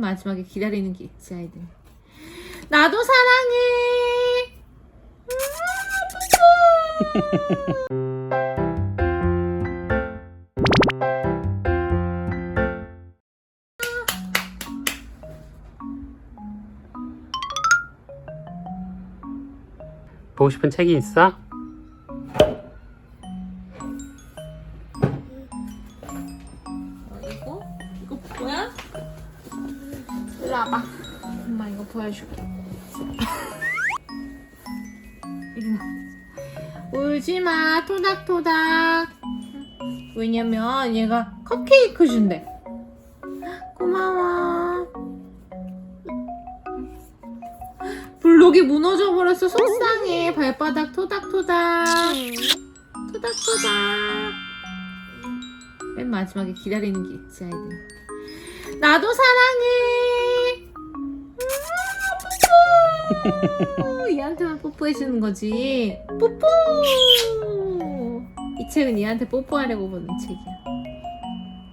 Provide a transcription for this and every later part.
마지막에 기다리는 게 있지 아이들. 나도 사랑해. 보고 싶은 책이 있어? 어, 이거 이거 뭐야? 와봐. 엄마 이거 보여줄게. 울지 마, 토닥토닥. 왜냐면 얘가 컵케이크 준대. 고마워. 블록이 무너져 버렸어. 속상해. 발바닥 토닥토닥. 토닥토닥. 맨 마지막에 기다리는 게 있지 아이들. 나도 사랑해. 얘한테만 뽀뽀해 주는 거지. 뽀뽀. 이 책은 얘한테 뽀뽀하려고 보는 책이야.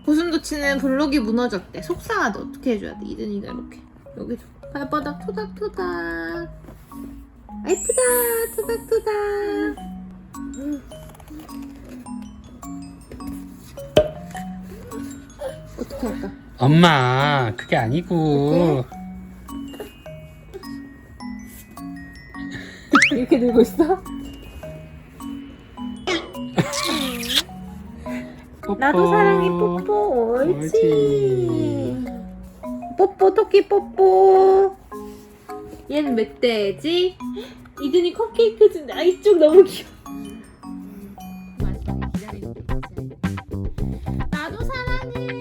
고슴도치는 블록이 무너졌대. 속상하대. 어떻게 해줘야 돼? 이든이가 이렇게 여기 좀 발바닥 토닥토닥. 아, 예쁘다. 토닥토닥. 어떻게 할까? 엄마 그게 아니고 이렇게 들고 있어? 나도 사랑해 뽀뽀. 옳지. 옳지. 뽀뽀 토끼 뽀뽀. 얘는 멧돼지? 이든이 컵케이크 준다 아 이쪽 너무 귀여워. 나도 사랑해